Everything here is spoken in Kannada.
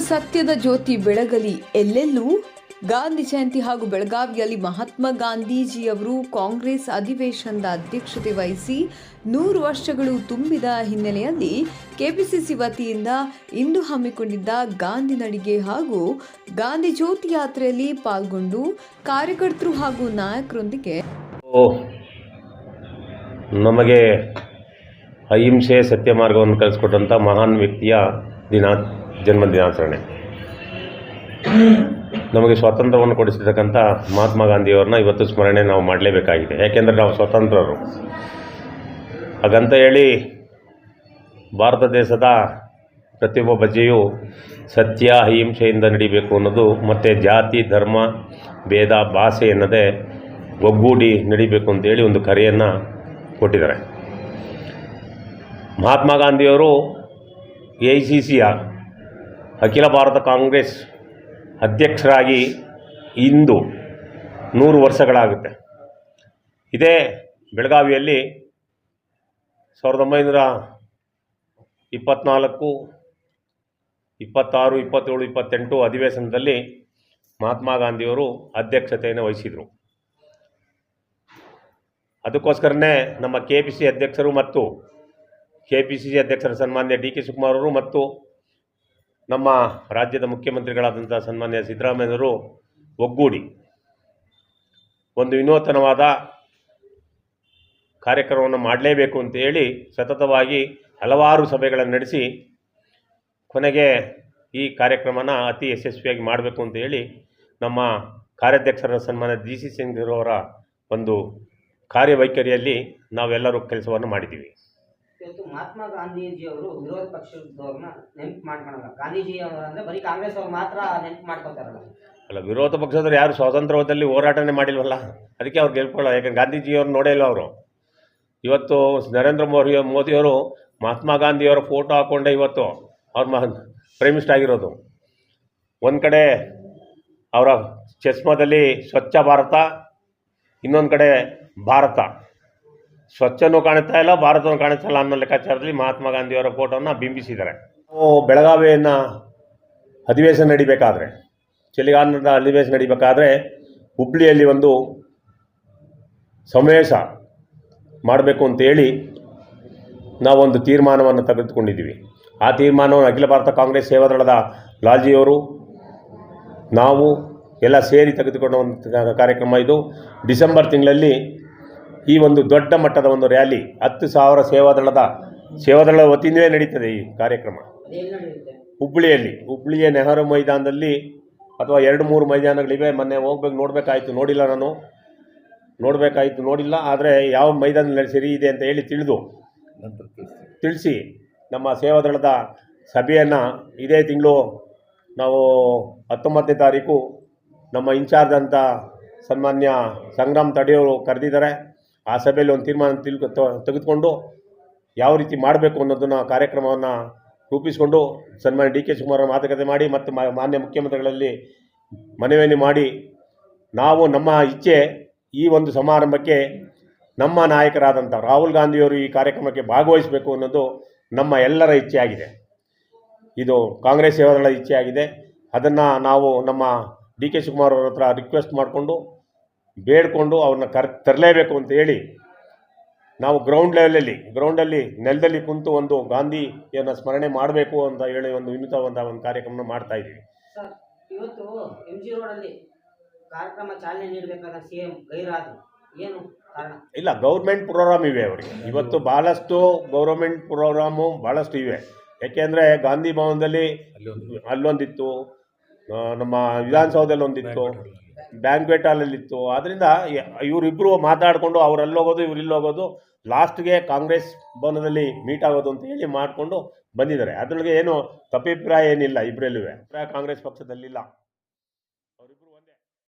ಸತ್ಯದ ಜ್ಯೋತಿ ಬೆಳಗಲಿ. ಎಲ್ಲೆಲ್ಲೂ? ಗಾಂಧಿ ಜಯಂತಿ ಹಾಗೂ ಬೆಳಗಾವಿಯಲ್ಲಿ ಮಹಾತ್ಮ ಗಾಂಧೀಜಿಯವರು ಕಾಂಗ್ರೆಸ್ ಅಧಿವೇಶನದ ಅಧ್ಯಕ್ಷತೆ ವಹಿಸಿ ನೂರು ವರ್ಷಗಳು ತುಂಬಿದ ಹಿನ್ನೆಲೆಯಲ್ಲಿ ಕೆಪಿಸಿಸಿ ವತಿಯಿಂದ ಇಂದು ಹಮ್ಮಿಕೊಂಡಿದ್ದ ಗಾಂಧಿ ನಡಿಗೆ ಹಾಗೂ ಗಾಂಧಿ ಜ್ಯೋತಿ ಯಾತ್ರೆಯಲ್ಲಿ ಪಾಲ್ಗೊಂಡು ಕಾರ್ಯಕರ್ತರು ಹಾಗೂ ನಾಯಕರೊಂದಿಗೆ ನಮಗೆ ಅಹಿಂಸೆ ಸತ್ಯ ಮಾರ್ಗವನ್ನು ಕಲಿಸ್ಕೊಟ್ಟಂಥ ಮಹಾನ್ ವ್ಯಕ್ತಿಯ ದಿನ ಜನ್ಮ ದಿನಾಚರಣೆ ನಮಗೆ ಸ್ವಾತಂತ್ರ್ಯವನ್ನು ಕೊಡಿಸಿರ್ತಕ್ಕಂಥ ಮಹಾತ್ಮ ಗಾಂಧಿಯವ್ರನ್ನ ಇವತ್ತು ಸ್ಮರಣೆ ನಾವು ಮಾಡಲೇಬೇಕಾಗಿದೆ. ಯಾಕೆಂದರೆ ನಾವು ಸ್ವತಂತ್ರರು. ಹಾಗಂತ ಹೇಳಿ ಭಾರತ ದೇಶದ ಪ್ರತಿಯೊಬ್ಬ ಪ್ರಜೆಯು ಸತ್ಯ, ಅಹಿಂಸೆಯಿಂದ ನಡಿಬೇಕು ಅನ್ನೋದು ಮತ್ತು ಜಾತಿ, ಧರ್ಮ, ಭೇದ, ಭಾಷೆ ಎನ್ನದೇ ಒಗ್ಗೂಡಿ ನಡಿಬೇಕು ಅಂತೇಳಿ ಒಂದು ಕರೆಯನ್ನು ಕೊಟ್ಟಿದ್ದಾರೆ. ಮಹಾತ್ಮ ಗಾಂಧಿಯವರು ಎ ಐ ಸಿ ಸಿಯ ಅಖಿಲ ಭಾರತ ಕಾಂಗ್ರೆಸ್ ಅಧ್ಯಕ್ಷರಾಗಿ ಇಂದು ನೂರು ವರ್ಷಗಳಾಗುತ್ತೆ. ಇದೇ ಬೆಳಗಾವಿಯಲ್ಲಿ ಸಾವಿರದ ಒಂಬೈನೂರ ಇಪ್ಪತ್ತ್ನಾಲ್ಕು ಇಪ್ಪತ್ತಾರು, ಇಪ್ಪತ್ತೇಳು, ಇಪ್ಪತ್ತೆಂಟು ಅಧಿವೇಶನದಲ್ಲಿ ಮಹಾತ್ಮ ಗಾಂಧಿಯವರು ಅಧ್ಯಕ್ಷತೆಯನ್ನು ವಹಿಸಿದರು. ಅದಕ್ಕೋಸ್ಕರನೇ ನಮ್ಮ ಕೆ ಪಿ ಸಿ ಅಧ್ಯಕ್ಷರು ಮತ್ತು ಕೆ ಪಿ ಸಿ ಸಿ ಅಧ್ಯಕ್ಷರ ಸನ್ಮಾನ್ಯ ಡಿ ಕೆ ಶಿವಕುಮಾರ್ ಅವರು ಮತ್ತು ನಮ್ಮ ರಾಜ್ಯದ ಮುಖ್ಯಮಂತ್ರಿಗಳಾದಂಥ ಸನ್ಮಾನ್ಯ ಸಿದ್ದರಾಮಯ್ಯವರು ಒಗ್ಗೂಡಿ ಒಂದು ವಿನೂತನವಾದ ಕಾರ್ಯಕ್ರಮವನ್ನು ಮಾಡಲೇಬೇಕು ಅಂತ ಹೇಳಿ ಸತತವಾಗಿ ಹಲವಾರು ಸಭೆಗಳನ್ನು ನಡೆಸಿ ಕೊನೆಗೆ ಈ ಕಾರ್ಯಕ್ರಮನ ಅತಿ ಯಶಸ್ವಿಯಾಗಿ ಮಾಡಬೇಕು ಅಂತ ಹೇಳಿ ನಮ್ಮ ಕಾರ್ಯಾಧ್ಯಕ್ಷರ ಸನ್ಮಾನ್ಯ ಜಿ ಸಿ ಸಿಂಗ್ ಅವರ ಒಂದು ಕಾರ್ಯವೈಖರಿಯಲ್ಲಿ ನಾವೆಲ್ಲರೂ ಕೆಲಸವನ್ನು ಮಾಡಿದ್ದೀವಿ. ಇವತ್ತು ಮಹಾತ್ಮ ಗಾಂಧೀಜಿಯವರು ವಿರೋಧ ಪಕ್ಷದವ್ರನ್ನ ನೆನಪು ಮಾಡ್ಕೊಳಲ್ಲ. ಗಾಂಧೀಜಿ ಅವರು ಅಂದ್ರೆ ಬರೀ ಕಾಂಗ್ರೆಸ್ ಅವ್ರು ಮಾತ್ರ ನೆನಪು ಮಾಡ್ಕೊತಾರಲ್ಲ. ಅಲ್ಲ, ವಿರೋಧ ಪಕ್ಷದವ್ರು ಯಾರು ಸ್ವಾತಂತ್ರ್ಯದಲ್ಲಿ ಹೋರಾಟನೆ ಮಾಡಿಲ್ವಲ್ಲ? ಅದಕ್ಕೆ ಅವ್ರು ಗೆಲ್ಕೊಳ್ಳೋ ಯಾಕಂದ್ರೆ ಗಾಂಧೀಜಿಯವ್ರು ನೋಡೇ ಇಲ್ಲ ಅವರು. ಇವತ್ತು ನರೇಂದ್ರ ಮೋದಿ ಮೋದಿಯವರು ಮಹಾತ್ಮ ಗಾಂಧಿಯವರ ಫೋಟೋ ಹಾಕೊಂಡೆ ಇವತ್ತು ಅವ್ರ ಮಹ ಪ್ರೈಮ್ ಆಗಿರೋದು. ಒಂದು ಕಡೆ ಅವರ ಚಸ್ಮದಲ್ಲಿ ಸ್ವಚ್ಛ ಭಾರತ, ಇನ್ನೊಂದು ಕಡೆ ಭಾರತ. ಸ್ವಚ್ಛನೂ ಕಾಣುತ್ತಾ ಇಲ್ಲ, ಭಾರತನೂ ಕಾಣಿಸ್ತಾ ಇಲ್ಲ ಅನ್ನೋ ಲೆಕ್ಕಾಚಾರದಲ್ಲಿ ಮಹಾತ್ಮ ಗಾಂಧಿಯವರ ಫೋಟೋನ ಬಿಂಬಿಸಿದ್ದಾರೆ. ಬೆಳಗಾವಿಯನ್ನು ಅಧಿವೇಶನ ನಡಿಬೇಕಾದ್ರೆ, ಚಳಿಗಾಲದ ಅಧಿವೇಶನ ನಡಿಬೇಕಾದ್ರೆ ಹುಬ್ಳಿಯಲ್ಲಿ ಒಂದು ಸಮಾವೇಶ ಮಾಡಬೇಕು ಅಂತೇಳಿ ನಾವೊಂದು ತೀರ್ಮಾನವನ್ನು ತೆಗೆದುಕೊಂಡಿದ್ದೀವಿ. ಆ ತೀರ್ಮಾನವನ್ನು ಅಖಿಲ ಭಾರತ ಕಾಂಗ್ರೆಸ್ ಸೇವಾದಳದ ಲಾಲ್ಜಿಯವರು, ನಾವು ಎಲ್ಲ ಸೇರಿ ತೆಗೆದುಕೊಂಡ ಒಂದು ಕಾರ್ಯಕ್ರಮ ಇದು. ಡಿಸೆಂಬರ್ ತಿಂಗಳಲ್ಲಿ ಈ ಒಂದು ದೊಡ್ಡ ಮಟ್ಟದ ಒಂದು ರ್ಯಾಲಿ ಹತ್ತು ಸಾವಿರ ಸೇವಾದಳದ ಸೇವಾದಳದ ವತಿಯಿಂದಲೇ ನಡೀತದೆ ಈ ಕಾರ್ಯಕ್ರಮ. ಅದೇನು ನಡೆಯುತ್ತೆ? ಹುಬ್ಬಳ್ಳಿಯಲ್ಲಿ ಹುಬ್ಬಳ್ಳಿಯ ನೆಹರು ಮೈದಾನದಲ್ಲಿ ಅಥವಾ ಎರಡು ಮೂರು ಮೈದಾನಗಳಿವೆ ಮೊನ್ನೆ ಹೋಗ್ಬೇಕು ನೋಡಬೇಕಾಯ್ತು ನೋಡಿಲ್ಲ ನಾನು. ನೋಡಬೇಕಾಯ್ತು ನೋಡಿಲ್ಲ ಆದರೆ ಯಾವ ಮೈದಾನದಲ್ಲಿ ಸರಿ ಇದೆ ಅಂತ ಹೇಳಿ ತಿಳಿದು. ತಿಳಿಸಿ ನಮ್ಮ ಸೇವಾದಳದ ಸಭೆಯನ್ನು ಇದೇ ತಿಂಗಳು ನಾವು ಹತ್ತೊಂಬತ್ತನೇ ತಾರೀಕು ನಮ್ಮ ಇನ್ಚಾರ್ಜ್ ಅಂತ ಸನ್ಮಾನ್ಯ ಸಂಗ್ರಾಮ್ ತಡೆಯವರು ಕರೆದಿದ್ದಾರೆ. ಆ ಸಭೆಯಲ್ಲಿ ಒಂದು ತೀರ್ಮಾನ ತೆಗೆದುಕೊಂಡು ಯಾವ ರೀತಿ ಮಾಡಬೇಕು ಅನ್ನೋದನ್ನು ಕಾರ್ಯಕ್ರಮವನ್ನು ರೂಪಿಸಿಕೊಂಡು ಸನ್ಮಾನ್ಯ ಡಿ ಕೆ ಶಿವಕುಮಾರ್ ಮಾತುಕತೆ ಮಾಡಿ ಮತ್ತು ಮಾನ್ಯ ಮುಖ್ಯಮಂತ್ರಿಗಳಲ್ಲಿ ಮನವಿಯನ್ನು ಮಾಡಿ ನಾವು ನಮ್ಮ ಇಚ್ಛೆ ಈ ಒಂದು ಸಮಾರಂಭಕ್ಕೆ ನಮ್ಮ ನಾಯಕರಾದಂಥ ರಾಹುಲ್ ಗಾಂಧಿಯವರು ಈ ಕಾರ್ಯಕ್ರಮಕ್ಕೆ ಭಾಗವಹಿಸಬೇಕು ಅನ್ನೋದು ನಮ್ಮ ಎಲ್ಲರ ಇಚ್ಛೆಯಾಗಿದೆ ಇದು ಕಾಂಗ್ರೆಸ್ ಸೇವಾದಳ ಇಚ್ಛೆಯಾಗಿದೆ ಅದನ್ನು ನಾವು ನಮ್ಮ ಡಿ ಕೆ ಶಿವಕುಮಾರ್ ಅವರ ಹತ್ರ ರಿಕ್ವೆಸ್ಟ್ ಮಾಡಿಕೊಂಡು ಬೇಡಿಕೊಂಡು ಅವ್ರನ್ನ ಕರ್ ತರಲೇಬೇಕು ಅಂತ ಹೇಳಿ ನಾವು ಗ್ರೌಂಡ್ ಲೆವೆಲಲ್ಲಿ ಗ್ರೌಂಡಲ್ಲಿ ನೆಲದಲ್ಲಿ ಕುಂತು ಒಂದು ಗಾಂಧಿಯನ್ನು ಸ್ಮರಣೆ ಮಾಡಬೇಕು ಅಂತ ಹೇಳಿ ಒಂದು ವಿನೂತವಾದ ಒಂದು ಕಾರ್ಯಕ್ರಮ ಮಾಡ್ತಾ ಇದ್ದೀವಿ. ಸರ್ ಇವತ್ತು ಎಂ ಜಿ ರೋಡಲ್ಲಿ ಕಾರ್ಯಕ್ರಮ ಚಾಲನೆ ನೀಡಬೇಕಾದ ಸಿ ಎಂ ಗೈರಾದ್ರು. ಏನು ಕಾರಣ? ಇಲ್ಲ ಗೌರ್ಮೆಂಟ್ ಪ್ರೋಗ್ರಾಮ್ ಇವೆ ಅವರಿಗೆ. ಇವತ್ತು ಭಾಳಷ್ಟು ಗೌರ್ಮೆಂಟ್ ಪ್ರೋಗ್ರಾಮು ಭಾಳಷ್ಟು ಇವೆ. ಯಾಕೆಂದರೆ ಗಾಂಧಿ ಭವನದಲ್ಲಿ ಅಲ್ಲೊಂದಿತ್ತು ನಮ್ಮ ವಿಧಾನಸೌಧದಲ್ಲಿ ಒಂದಿತ್ತು ಬ್ಯಾಂಕ್ವೆಟ್ ಹಾಲಲ್ಲಿತ್ತು. ಆದ್ದರಿಂದ ಇವರಿಬ್ಬರು ಮಾತಾಡಿಕೊಂಡು ಅವರಲ್ಲೋಗೋದು ಹೋಗೋದು ಲಾಸ್ಟ್ಗೆ ಕಾಂಗ್ರೆಸ್ ಭವನದಲ್ಲಿ ಮೀಟ್ ಆಗೋದು ಅಂತ ಹೇಳಿ ಮಾಡಿಕೊಂಡು ಬಂದಿದ್ದಾರೆ. ಅದರೊಳಗೆ ಏನು ತಪ್ಪಿಪ್ರಾಯ ಏನಿಲ್ಲ ಇಬ್ಬರಲ್ಲೂ ಕಾಂಗ್ರೆಸ್ ಪಕ್ಷದಲ್ಲಿಲ್ಲ.